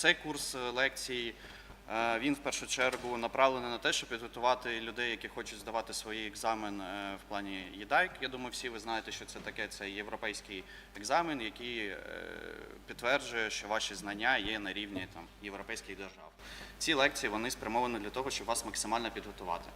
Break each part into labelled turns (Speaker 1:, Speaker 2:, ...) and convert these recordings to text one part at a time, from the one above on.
Speaker 1: цей курс е, лекцій е, він в першу чергу направлений на те, щоб підготувати людей, які хочуть здавати свій екзамен е, в плані ЄДАЙК. Я думаю, всі ви знаєте, що це таке. Це європейський екзамен, який підтверджує, що ваші знання є на рівні там європейських держав. Ці лекції вони спрямовані для того, щоб вас максимально підготувати.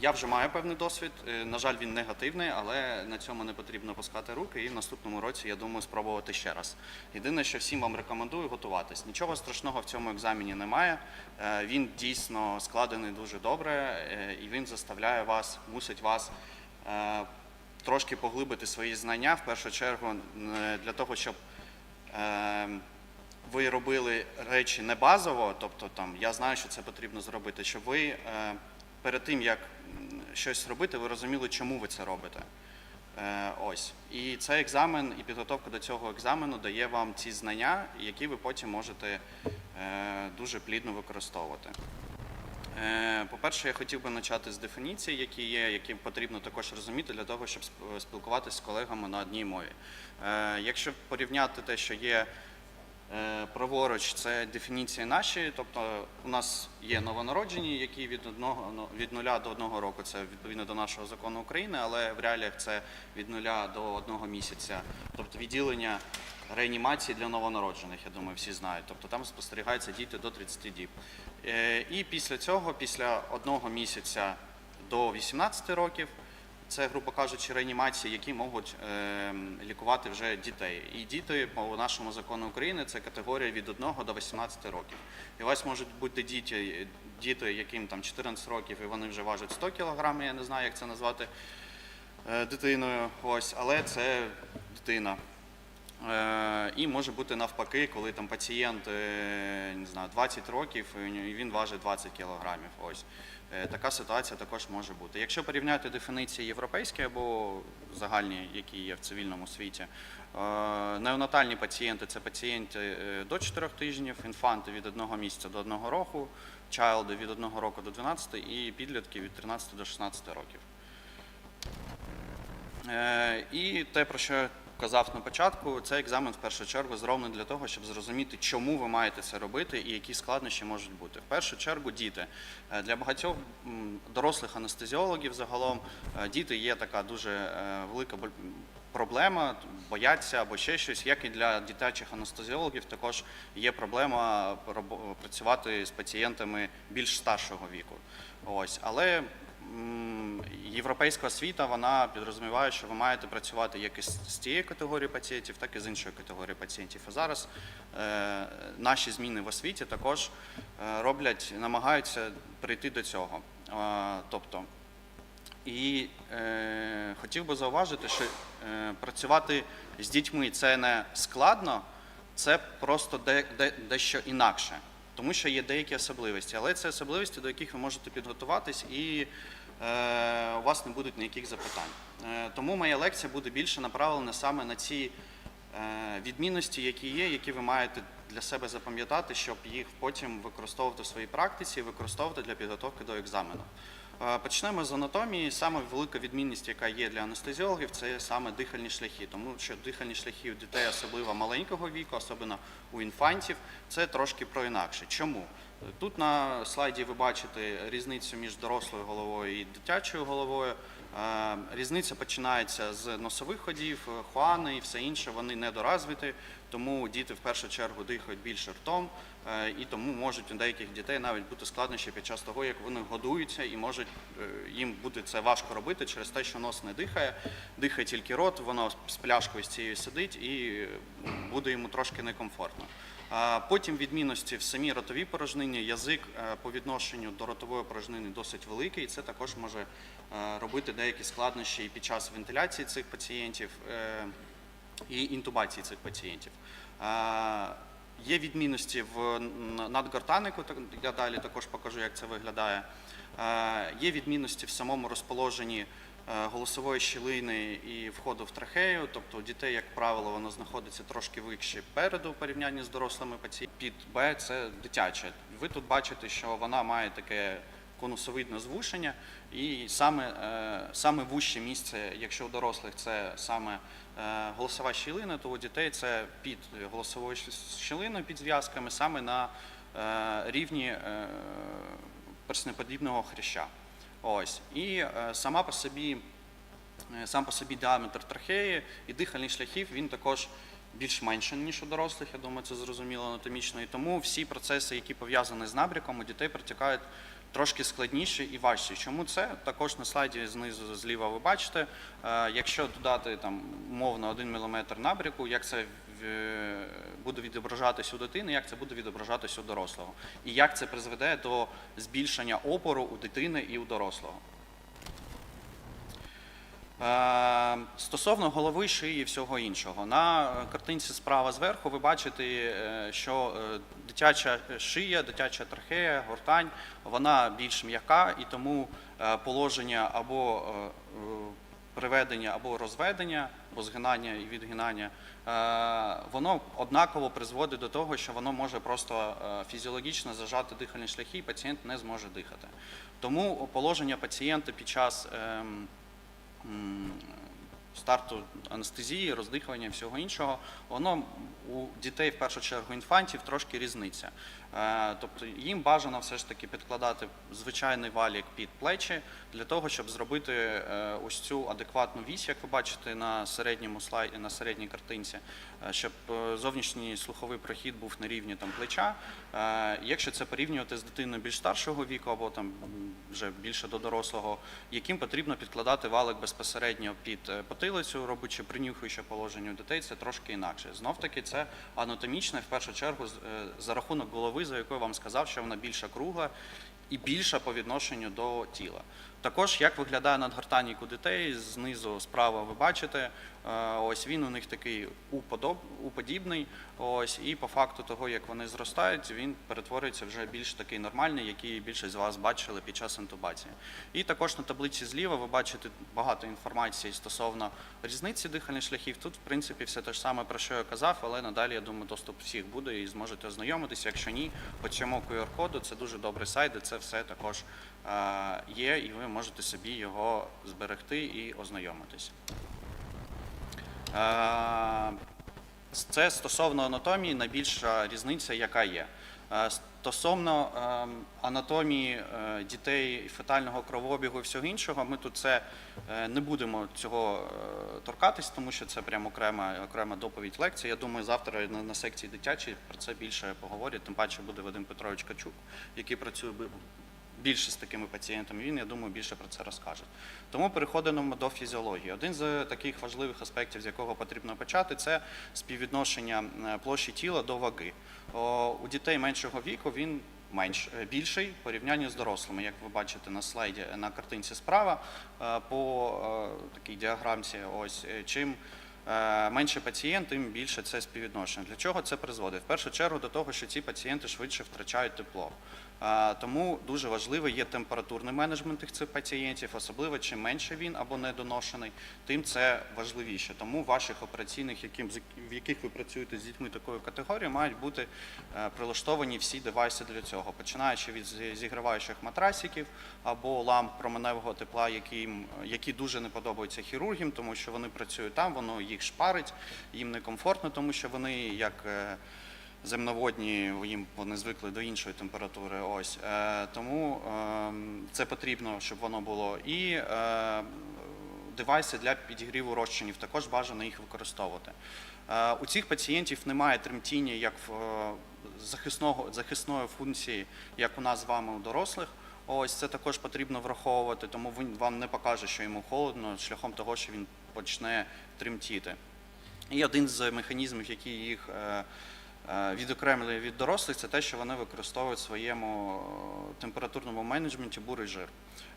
Speaker 1: Я вже маю певний досвід. Е, На жаль, він негативний, але на цьому не потрібно пускати руки. І в наступному році я думаю спробувати ще раз. Єдине, що всім вам рекомендую готуватись. Нічого страшного в цьому екзамені немає. Е, Він дійсно складений дуже добре, е, і він заставляє вас, мусить вас трошки поглибити свої знання. В першу чергу для того, щоб е, ви робили речі не базово, тобто там я знаю, що це потрібно зробити, щоб ви е, перед тим як щось робити, ви розуміли, чому ви це робите. Е, Ось і цей екзамен і підготовка до цього екзамену дає вам ці знання, які ви потім можете е, дуже плідно використовувати. Е, По-перше, я хотів би почати з дефініцій, які є, які потрібно також розуміти для того, щоб спілкуватися з колегами на одній мові. Якщо порівняти те, що є праворуч, це дефініції наші, тобто у нас є новонароджені, які від одного ну, від нуля до одного року, це відповідно до нашого закону України, але в реаліях це від нуля до одного місяця, тобто відділення реанімації для новонароджених, я думаю, всі знають. Тобто там спостерігаються діти до 30 діб. Е, І після цього, після одного місяця до 18 років, це, грубо кажучи, реанімації, які можуть е, лікувати вже дітей. І діти по нашому закону України це категорія від 1 до 18 років. І вас можуть бути діти, діти, яким там 14 років, і вони вже важать 100 кг, я не знаю, як це назвати е, дитиною. Ось, але це дитина. Е, І може бути навпаки, коли там пацієнт е, не знаю, 20 років і він важить 20 кілограмів. Ось така ситуація також може бути. Якщо порівняти дефініції європейські або загальні, які є в цивільному світі, е, неонатальні пацієнти це пацієнти е, до 4 тижнів, інфанти від 1 місяця до 1 року, чайлди від 1 року до 12 і підлітки від 13 до 16 років. Е, І те, про що казав на початку, цей екзамен в першу чергу зроблений для того, щоб зрозуміти, чому ви маєте це робити і які складнощі можуть бути. В першу чергу діти. Е, Для багатьох дорослих анестезіологів загалом е, діти є така дуже е, велика проблема, бояться або ще щось, як і для дитячих анестезіологів також є проблема працювати з пацієнтами більш старшого віку. Ось, але європейська освіта вона підрозуміває, що ви маєте працювати як із з цієї категорії пацієнтів, так і з іншої категорії пацієнтів. А зараз е, наші зміни в освіті також е, роблять, намагаються прийти до цього. Е, тобто, і е, хотів би зауважити, що е, працювати з дітьми це не складно, це просто де, де, дещо інакше. Тому що є деякі особливості, але це особливості, до яких ви можете підготуватись, і у вас не будуть ніяких запитань. Е, тому моя лекція буде більше направлена саме на ці е, відмінності, які є, які ви маєте для себе запам'ятати, щоб їх потім використовувати в своїй практиці, і використовувати для підготовки до екзамену. Е, Почнемо з анатомії. Саме велика відмінність, яка є для анестезіологів, це саме дихальні шляхи, тому що дихальні шляхи у дітей, особливо маленького віку, особливо у інфантів, це трошки про інакше. Чому? Тут на слайді ви бачите різницю між дорослою головою і дитячою головою. Е, Різниця починається з носових ходів, е, хуани і все інше, вони недоразвиті, тому діти в першу чергу дихають більше ртом, е, і тому можуть у деяких дітей навіть бути складнощі під час того, як вони годуються, і можуть їм буде це важко робити через те, що нос не дихає, дихає тільки рот, воно з пляшкою з цією сидить і буде йому трошки некомфортно. Потім відмінності в самій ротовій порожнині, язик е, по відношенню до ротової порожнини досить великий, і це також може е, робити деякі складнощі і під час вентиляції цих пацієнтів е, і інтубації цих пацієнтів. Є відмінності в надгортанику, я далі також покажу, як це виглядає. Є відмінності в самому розположенні голосової щілини і входу в трахею. Тобто у дітей, як правило, воно знаходиться трошки вище переду в порівнянні з дорослими пацієнтами. Під Б це дитяче. Ви тут бачите, що вона має таке конусовидне звушення, і саме, е, саме вуще місце, якщо у дорослих це саме е, голосова щілина, то у дітей це під голосовою щілиною, під зв'язками, саме на е, рівні е, перснеподібного хряща. Ось. І е, сама по собі Е, Сам по собі діаметр трахеї і дихальних шляхів він також більш менший, ніж у дорослих. Я думаю, це зрозуміло анатомічно. І тому всі процеси, які пов'язані з набряком, у дітей протікають трошки складніше і важче. Чому це? Також на слайді знизу зліва ви бачите. Е, Якщо додати там умовно 1 мм набряку, як це буде відображатись у дитини, як це буде відображатись у дорослого, і як це призведе до збільшення опору у дитини і у дорослого. Е, Стосовно голови, шиї і всього іншого, на картинці справа зверху ви бачите, е, що е, дитяча шия, дитяча трахея, гортань, вона більш м'яка, і тому е, положення або е, е, приведення, або розведення, або згинання і відгинання, е, воно однаково призводить до того, що воно може просто е, фізіологічно зажати дихальні шляхи, і пацієнт не зможе дихати. Тому положення пацієнта під час ем, старту анестезії, роздихування і всього іншого, воно у дітей, в першу чергу, інфантів трошки різниця. Е, Тобто їм бажано все ж таки підкладати звичайний валік під плечі для того, щоб зробити е, ось цю адекватну вісь, як ви бачите на середньому слайді, на середній картинці, е, щоб зовнішній слуховий прохід був на рівні там плеча. Якщо це порівнювати з дитиною більш старшого віку або там вже більше до дорослого, яким потрібно підкладати валик безпосередньо під потилицю, робячи принюхуюче положення у дітей, це трошки інакше. Знов таки, це анатомічне в першу чергу за рахунок голови, за якою вам сказав, що вона більша кругла і більша по відношенню до тіла. Також як виглядає надгортанік у дітей, знизу справа ви бачите, ось він у них такий уподоб, уподібний. Ось, і по факту того, як вони зростають, він перетворюється вже більш такий нормальний, який більшість з вас бачили під час інтубації. І також на таблиці зліва ви бачите багато інформації стосовно різниці дихальних шляхів. Тут, в принципі, все те ж саме, про що я казав, але надалі, я думаю, доступ всіх буде і зможете ознайомитися. Якщо ні, по цьому QR-коду це дуже добрий сайт, де це все також е, є, і ви можете собі його зберегти і ознайомитися. Е, Це стосовно анатомії найбільша різниця, яка є. Е, Стосовно ем, анатомії е, дітей, фетального кровообігу і всього іншого, ми тут це не будемо цього торкатись, тому що це прямо окрема, окрема доповідь лекції. Я думаю, завтра на, на секції дитячій про це більше поговорять. Тим паче буде Вадим Петрович Качук, який працює більше з такими пацієнтами. Він, я думаю, більше про це розкаже. Тому переходимо до фізіології. Один з таких важливих аспектів, з якого потрібно почати, це співвідношення е, площі тіла до ваги. У дітей меншого віку він менш е, більший в порівнянні з дорослими, як ви бачите на слайді на картинці справа е, по е, такій діаграмці. Ось е, чим е, менше пацієнт, тим більше це співвідношення. Для чого це призводить? В першу чергу до того, що ці пацієнти швидше втрачають тепло. Е, Тому дуже важливий є температурний менеджмент цих пацієнтів, особливо чим менше він або недоношений, тим це важливіше. Тому ваших операційних, яким, в яких ви працюєте з дітьми такої категорії, мають бути е, прилаштовані всі девайси для цього, починаючи від зі- зігріваючих матрасиків або ламп променевого тепла, яким, які дуже не подобаються хірургам, тому що вони працюють там, воно їх шпарить, їм некомфортно, тому що вони як. Земноводні, їм вони звикли до іншої температури. Ось е, тому ем, це потрібно, щоб воно було. І е, девайси для підігріву розчинів також бажано їх використовувати. Е, у цих пацієнтів немає тремтіння як захисного захисної функції, як у нас з вами у дорослих. Ось це також потрібно враховувати, тому він вам не покаже, що йому холодно, шляхом того, що він почне тремтіти. І один з механізмів, який їх відокремлює від дорослих, це те, що вони використовують в своєму е, температурному менеджменті бурий жир.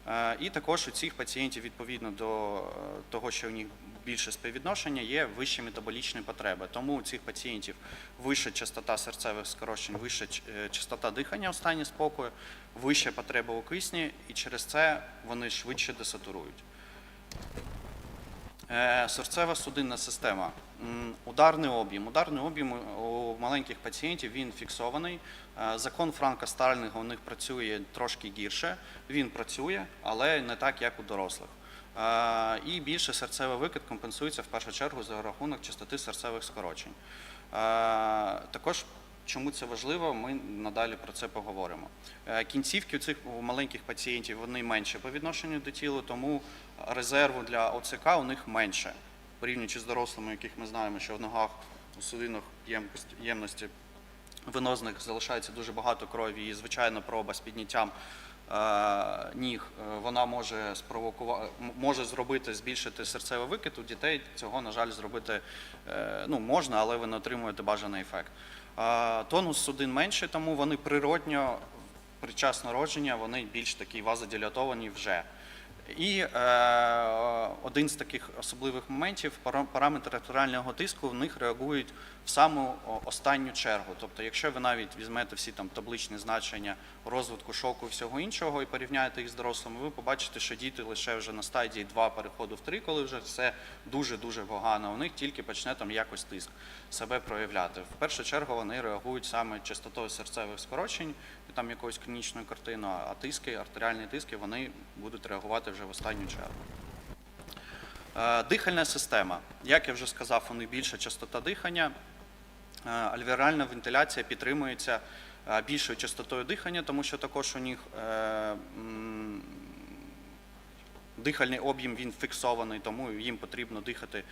Speaker 1: Е, І також у цих пацієнтів, відповідно до е, того, що у них більше співвідношення, є вищі метаболічні потреби. Тому у цих пацієнтів вища частота серцевих скорочень, вища е, частота дихання в стані спокою, вища потреба у кисні, і через це вони швидше десатурують. Е, Серцева судинна система. Ударний об'єм. Ударний об'єм у маленьких пацієнтів він фіксований. Е, Закон Франка Старлінга у них працює трошки гірше. Він працює, але не так, як у дорослих. Е, І більше серцевий викид компенсується в першу чергу за рахунок частоти серцевих скорочень. Е, Також Чому це важливо, ми надалі про це поговоримо. Е, Кінцівки у цих маленьких пацієнтів вони менше по відношенню до тіла, тому резерву для ОЦК у них менше. Порівнюючи з дорослими, яких ми знаємо, що в ногах у судинах ємності венозних залишається дуже багато крові, і звичайна проба з підняттям е, ніг е, вона може може зробити збільшити серцевий викид. У дітей цього, на жаль, зробити е, ну, можна, але ви не отримуєте бажаний ефект. Тонус судин менше, тому вони природньо під час народження вони більш такі вазодилатовані вже. І е, один з таких особливих моментів пара- параметри артеріального тиску в них реагують в саму останню чергу. Тобто, якщо ви навіть візьмете всі там табличні значення розвитку шоку і всього іншого і порівняєте їх з дорослими, ви побачите, що діти лише вже на стадії 2 переходу в 3, коли вже все дуже дуже погано. У них тільки почне там якось тиск себе проявляти. В першу чергу вони реагують саме частотою серцевих скорочень, і там якоюсь клінічною картиною, а тиски, артеріальні тиски, вони будуть реагувати вже в останню чергу. Е, Дихальна система. Як я вже сказав, у них більша частота дихання. Е, Альвеолярна вентиляція підтримується е, більшою частотою дихання, тому що також у них е, дихальний об'єм він фіксований, тому їм потрібно дихати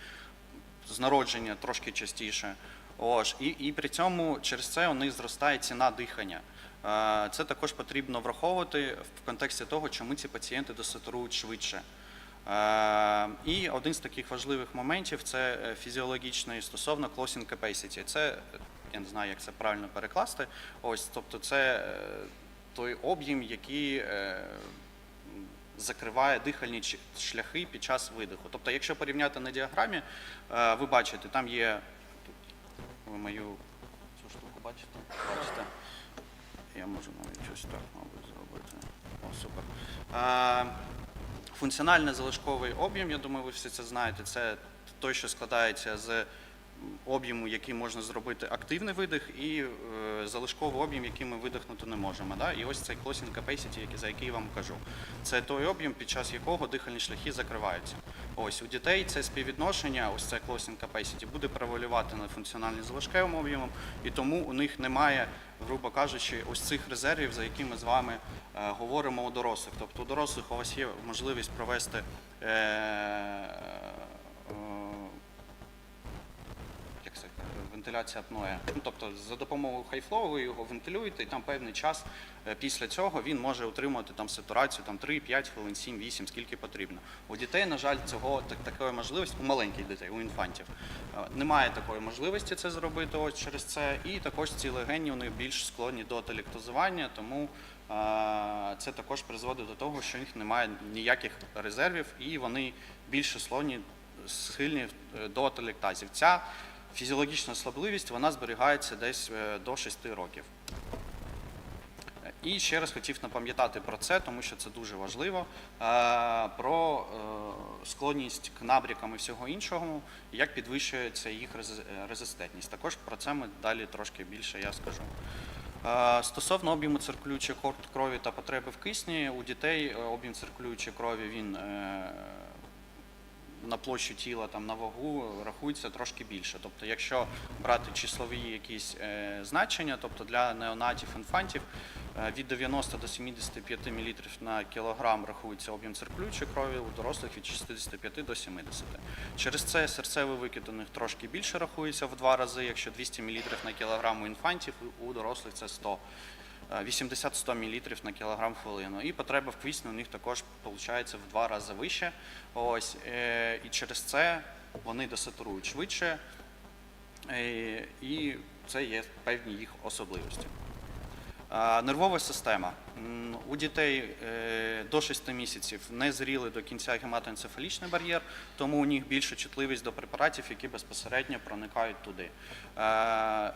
Speaker 1: з народження трошки частіше. Ось, і, і при цьому через це у них зростає ціна дихання. Це також потрібно враховувати в контексті того, чому ці пацієнти досатурують швидше. Е, І один з таких важливих моментів це е, фізіологічний стосовно closing capacity. Це я не знаю, як це правильно перекласти. Ось, тобто, це е, той об'єм, який закриває дихальні шляхи під час видиху. Тобто, якщо порівняти на діаграмі, ви бачите, там є ви мою цю штуку бачите? Бачите? Я можу навіть щось так, мабуть, зробити. О, супер. Функціональний залишковий об'єм, я думаю, ви всі це знаєте. Це той, що складається з об'єму, який можна зробити активний видих, і е, залишковий об'єм, який ми видихнути не можемо. Да? І ось цей closing capacity, за який я вам кажу. Це той об'єм, під час якого дихальні шляхи закриваються. Ось у дітей це співвідношення, ось це closing capacity, буде превалювати над функціональним залишковим об'ємом, і тому у них немає, грубо кажучи, ось цих резервів, за які ми з вами е, говоримо у дорослих. Тобто у дорослих у вас є можливість провести. Е, е, як це вентиляція апноe. Ну, тобто за допомогою хайфлоу ви його вентилюєте, і там певний час е, після цього він може утримувати там сатурацію там 3-5 хвилин, 7-8, скільки потрібно. У дітей, на жаль, цього так, такої можливості, у маленьких дітей, у інфантів, е, немає такої можливості це зробити ось через це. І також ці легені них більш склонні до телектозування, тому е, це також призводить до того, що у них немає ніяких резервів, і вони більше склонні схильні до ателектазів. Ця фізіологічна особливість вона зберігається десь е, до 6 років. І ще раз хотів напам'ятати про це, тому що це дуже важливо. е, Про е, склонність к набрякам і всього іншого, як підвищується їх резистентність. Також про це ми далі трошки більше я скажу. Стосовно об'єму циркулюючої крові та потреби в кисні, у дітей об'єм циркулюючої крові він на площу тіла, там, на вагу рахується трошки більше. Тобто, якщо брати числові якісь е, значення, тобто для неонатів, інфантів, е, від 90 до 75 мл на кілограм рахується об'єм циркулюючої крові, у дорослих від 65 до 70. Через це серцевий викид у них трошки більше рахується в два рази, якщо 200 мл на кілограм у інфантів, у дорослих це 100 е, 80-100 мл на кілограм хвилину. І потреба в квісні у них також виходить в два рази вище. Ось, е, і через це вони десатурують швидше, е, і це є певні їх особливості. Е, Нервова система. У дітей е, до 6 місяців не зріли до кінця гематоенцефалічний бар'єр, тому у них більша чутливість до препаратів, які безпосередньо проникають туди. Е,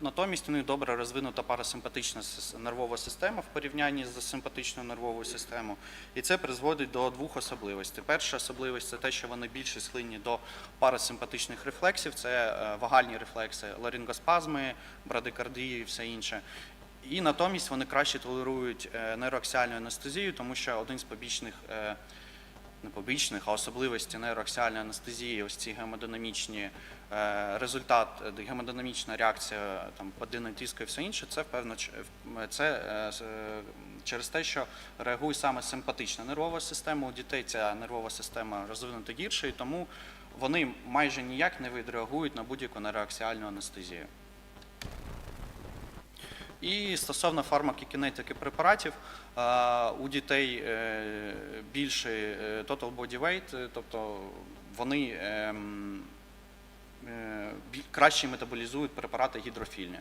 Speaker 1: Натомість у них добре розвинута парасимпатична нервова система в порівнянні з симпатичною нервовою системою. І це призводить до двох особливостей. Перша особливість це те, що вони більше схильні до парасимпатичних рефлексів, це е, вагальні рефлекси, ларингоспазми, брадикардії і все інше. І натомість вони краще толерують е, нейроаксіальну анестезію, тому що один з побічних, е, не побічних, а особливості нейроаксіальної анестезії, ось ці гемодинамічні е, результат, гемодинамічна реакція там падіння тиску і все інше, це певно це через те, що реагує саме симпатична нервова система. У дітей ця нервова система розвинута гірше, і тому вони майже ніяк не відреагують на будь-яку нейроаксіальну анестезію. І стосовно фармакокінетики препаратів, е, у дітей е, більший е, total body weight, тобто вони ем, краще метаболізують препарати гідрофільні.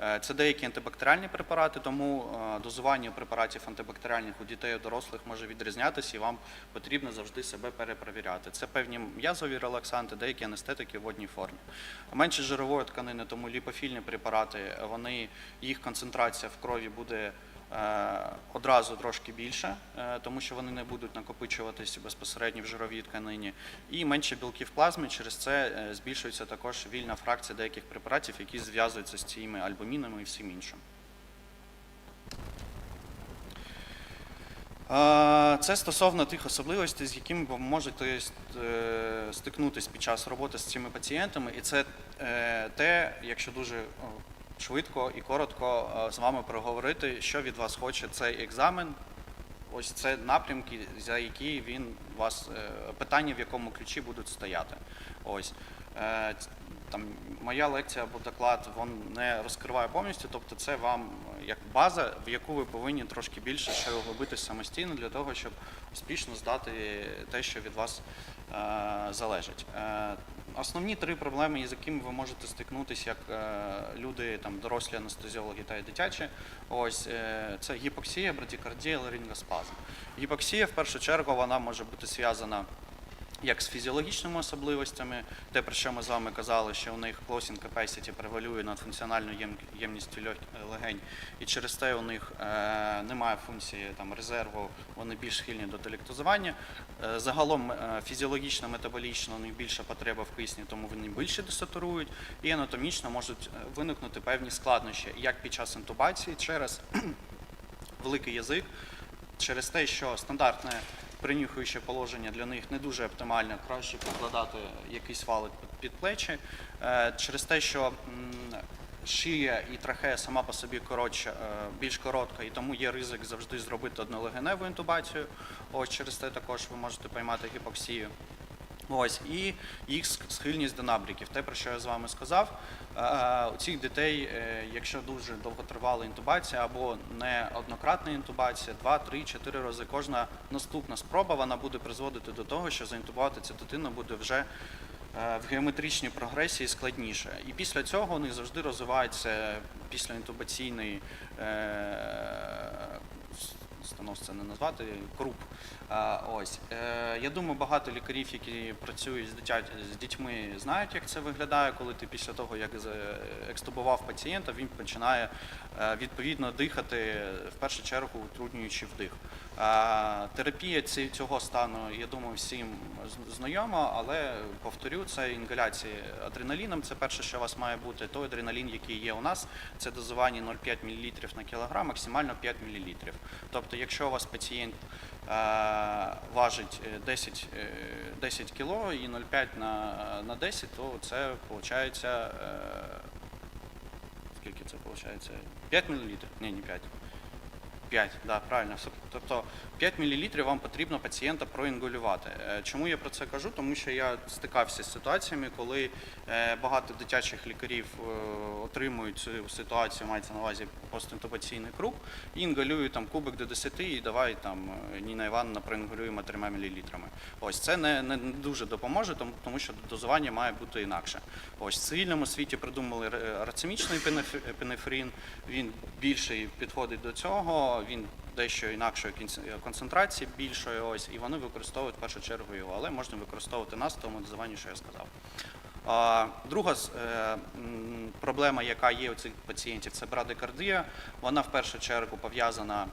Speaker 1: Е, Це деякі антибактеріальні препарати, тому е, дозування препаратів антибактеріальних у дітей і дорослих може відрізнятися, і вам потрібно завжди себе перепровіряти. Це певні м'язові релаксанти, деякі анестетики в водній формі. Менше жирової тканини, тому ліпофільні препарати, вони, їх концентрація в крові буде е, одразу трошки більше, е, тому що вони не будуть накопичуватися безпосередньо в жировій тканині. І менше білків плазми, через це е, збільшується також вільна фракція деяких препаратів, які зв'язуються з цими альбумінами і всім іншим. Е, Це стосовно тих особливостей, з якими ви можете е, стикнутися під час роботи з цими пацієнтами, і це е, те, якщо дуже швидко і коротко е, з вами проговорити, що від вас хоче цей екзамен. Ось це напрямки, за які він вас е, питання, в якому ключі будуть стояти. Ось Е, там моя лекція або доклад він не розкриває повністю, тобто це вам як база, в яку ви повинні трошки більше ще углибитись самостійно для того, щоб успішно здати те, що від вас залежить. Основні три проблеми, з якими ви можете стикнутися як е, люди, там дорослі анестезіологи та дитячі, ось е, це гіпоксія, брадікардія, ларингоспазм. Гіпоксія в першу чергу вона може бути зв'язана як з фізіологічними особливостями, те, про що ми з вами казали, що у них closing capacity превалює над функціональною ємністю легень, і через те у них е, немає функції там, резерву, вони більш схильні до делектозування. Е, загалом е, фізіологічно, метаболічно у них більша потреба в кисні, тому вони більше десатурують, і анатомічно можуть е, виникнути певні складнощі, як під час інтубації через великий язик, через те, що стандартне принюхуюче положення для них не дуже оптимальне, краще покладати якийсь валик під- під плечі, Е, через те, що шия і трахея сама по собі коротша, е, більш коротка, і тому є ризик завжди зробити однолегеневу інтубацію. Ось через те також ви можете поймати гіпоксію. Ось і їх схильність до набріків. Те, про що я з вами сказав, е, у цих дітей, е, якщо дуже довготривала інтубація або не однократна інтубація, два, три, чотири рази кожна наступна спроба вона буде призводити до того, що заінтубувати цю дитину буде вже е, в геометричній прогресії складніше. І після цього у них завжди розвивається післяінтубаційний е, станов не назвати, круп. Ось. Е, Я думаю, багато лікарів, які працюють з, дітьми, знають, як це виглядає, коли ти після того, як екстубував пацієнта, він починає е, відповідно дихати, в першу чергу утруднюючи вдих. Терапія цього стану, я думаю, всім знайома, але повторю, це інгаляція адреналіном. Це перше, що у вас має бути. Той адреналін, який є у нас, це дозування 0,5 мл на кілограм, максимально 5 мл. Тобто, якщо у вас пацієнт е, важить е, 10, е, 10 кіло і 0,5 на, на 10, то це виходить. Е, скільки це виходить? 5 мл? Ні, не 5. 5, да, правильно. Тобто 5 мл вам потрібно пацієнта проінгулювати. Е, Чому я про це кажу? Тому що я стикався з ситуаціями, коли е, багато дитячих лікарів е, отримують цю ситуацію, мається на увазі постінтубаційний круг, і інгалюють там кубик до 10 і давай там Ніна Івановна проінгулюємо 3 мл. Ось це не, не дуже допоможе, тому, тому що дозування має бути інакше. Ось в цивільному світі придумали рацемічний пенеф- пенефрин, він більший підходить до цього, він дещо інакшої концентрації більшої, ось, і вони використовують в першу чергу його, але можна використовувати нас в тому дозуванні, що я сказав. Друга е, проблема, яка є у цих пацієнтів, це брадикардія. Вона в першу чергу пов'язана е, е,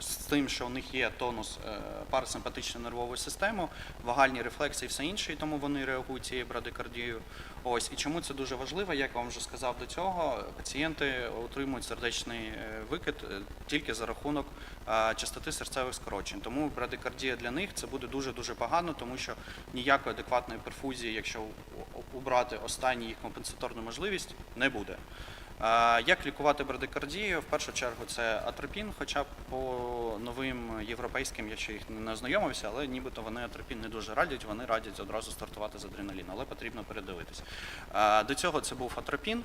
Speaker 1: з тим, що у них є тонус е, парасимпатичної нервової системи, вагальні рефлекси і все інше, і тому вони реагують цією брадикардією. Ось і чому це дуже важливо, як я вам вже сказав до цього, пацієнти отримують сердечний е, викид е, тільки за рахунок е, частоти серцевих скорочень. Тому брадикардія для них це буде дуже дуже погано, тому що ніякої адекватної перфузії, якщо убрати останню їх компенсаторну можливість, не буде. Як лікувати брадикардію? В першу чергу це атропін, хоча б по новим європейським, я ще їх не ознайомився, але нібито вони атропін не дуже радять, вони радять одразу стартувати з адреналіну, але потрібно передивитись. До цього це був атропін,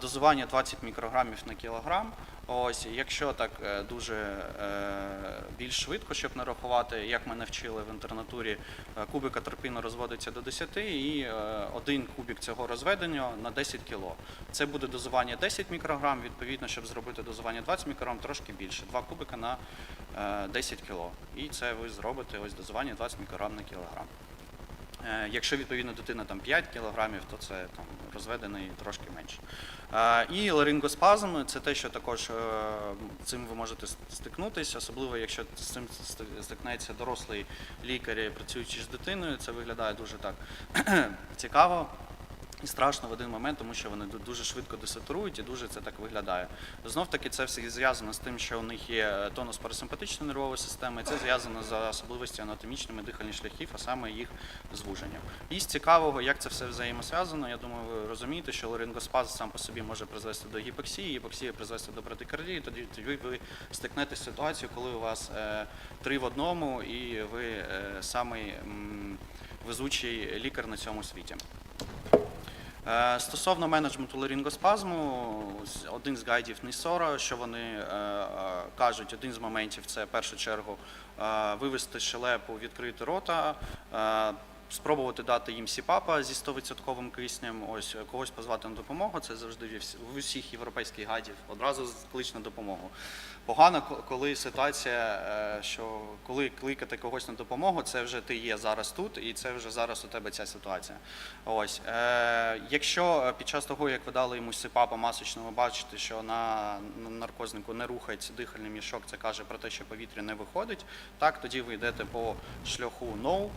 Speaker 1: дозування 20 мікрограмів на кілограм. Ось, якщо так е, дуже е, більш швидко, щоб не рахувати, як мене вчили в інтернатурі, е, кубик атропіну розводиться до 10 і один кубик цього розведення на 10 кг. Це буде дозування 10 мікрограм, відповідно, щоб зробити дозування 20 мікрограм, трошки більше. Два кубика на 10 кг. І це ви зробите ось дозування 20 мікрограм на кілограм. Е, Якщо відповідно дитина там 5 кілограмів, то це там розведений трошки менше. Е, І ларингоспазм це те, що також е, цим ви можете стикнутися, особливо якщо з цим ст- стикнеться дорослий лікар, працюючи з дитиною, це виглядає дуже так цікаво. І страшно в один момент, тому що вони дуже швидко десатурують і дуже це так виглядає. Знов таки це все зв'язано з тим, що у них є тонус парасимпатичної нервової системи. і Це зв'язано з особливістю анатомічними дихальних шляхів, а саме їх звуженням. І з цікавого, як це все взаємосв'язано, я думаю, ви розумієте, що ларингоспаз сам по собі може призвести до гіпоксії, гіпоксія призвести до брадикардії, тоді, тоді ви стикнетеся з ситуацією, коли у вас е, три в одному, і ви е, самий м, везучий лікар на цьому світі. Е, Стосовно менеджменту ларингоспазму, один з гайдів Нісора, що вони е, е, кажуть, один з моментів це в першу чергу вивести щелепу, відкрити рота, спробувати дати їм сіпапа зі 100% киснем, ось когось позвати на допомогу. Це завжди в усіх європейських гайдів одразу клич на допомогу. Погано, коли ситуація, е, що коли кликати когось на допомогу, це вже ти є зараз тут, і це вже зараз у тебе ця ситуація. Ось е, якщо е, під час того, як ви дали йому сипапа масочного, бачите, що на на наркознику не рухається дихальний мішок, це каже про те, що повітря не виходить. Так, тоді ви йдете по шляху no,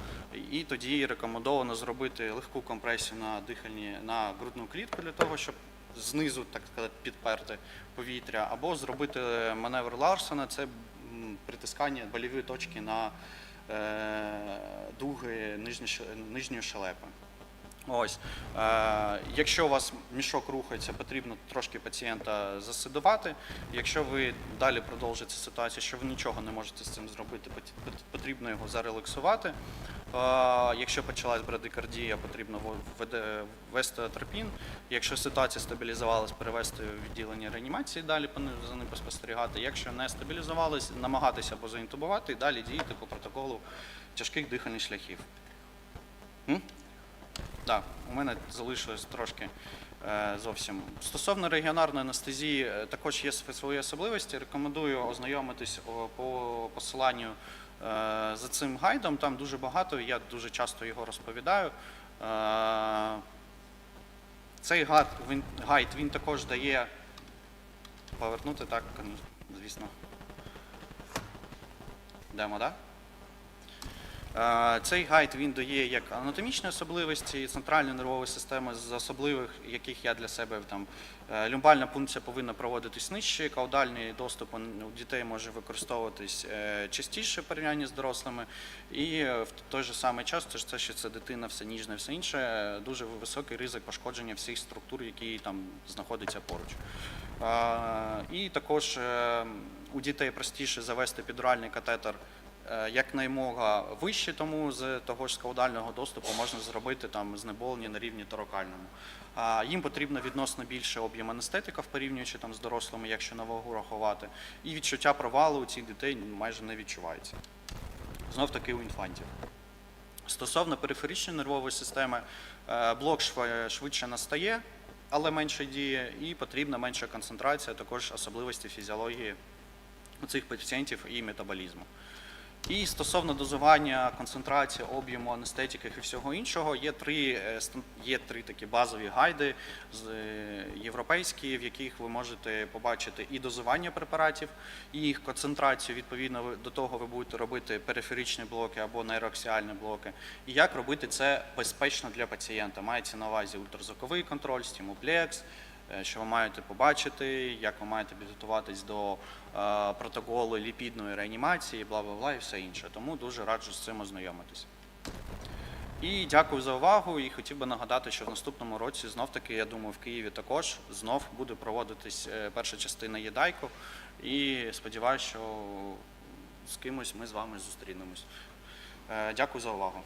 Speaker 1: і тоді рекомендовано зробити легку компресію на дихальні на грудну клітку для того, щоб знизу, так сказати, підперти повітря, або зробити маневр Ларсона, це притискання болівої точки на е, дуги нижньої, шелепи. Ось, е, якщо у вас мішок рухається, потрібно трошки пацієнта засидувати. Якщо ви далі продовжуєте ситуацію, що ви нічого не можете з цим зробити, пот- пот- потрібно його зарелаксувати. Е, якщо почалась брадикардія, потрібно ввести атропін. Якщо ситуація стабілізувалась, перевести в відділення реанімації, далі за ним поспостерігати. Якщо не стабілізувалась, намагатися або заінтубувати і далі діяти по протоколу тяжких дихальних шляхів. Так, у мене залишилось трошки е, зовсім. Стосовно регіонарної анестезії, е, також є свої особливості. Рекомендую ознайомитись по посиланню е, за цим гайдом. Там дуже багато, я дуже часто його розповідаю. Цей гайд він, також дає повернути так, звісно. Йдемо, так? Е, Цей гайд він дає як анатомічні особливості центральної нервової системи, з особливих, яких я для себе там е, люмбальна пункція повинна проводитись нижче, каудальний доступ у дітей може використовуватись е, частіше в порівнянні з дорослими, і е, в той же самий час, це ж це, що це дитина, все ніжне, все інше, дуже високий ризик пошкодження всіх структур, які там знаходяться поруч. І також у дітей простіше завести підуральний катетер якнаймога вище, тому з того ж скаудального доступу можна зробити там знеболення на рівні торакальному. Їм потрібно відносно більше об'єм анестетика, порівнюючи там з дорослими, якщо на вагу рахувати. І відчуття провалу у цих дітей майже не відчувається. Знов таки у інфантів. Стосовно периферичної нервової системи, е, блок швидше настає, але менше діє, і потрібна менша концентрація, також особливості фізіології цих пацієнтів і метаболізму. І стосовно дозування, концентрації, об'єму анестетиків і всього іншого, є три, е, є три такі базові гайди з- е, європейські, в яких ви можете побачити і дозування препаратів, і їх концентрацію. Відповідно, до того ви будете робити периферичні блоки або нейроаксіальні блоки. І як робити це безпечно для пацієнта. Мається на увазі ультразвуковий контроль, стимуплекс, е, що ви маєте побачити, як ви маєте підготуватись до е, протоколу ліпідної реанімації, бла бла бла і все інше. Тому дуже раджу з цим ознайомитись. І дякую за увагу. І хотів би нагадати, що в наступному році знов таки, я думаю, в Києві також знов буде проводитись е, перша частина єдайку. І сподіваюся, що з кимось ми з вами зустрінемось. Е, Дякую за увагу.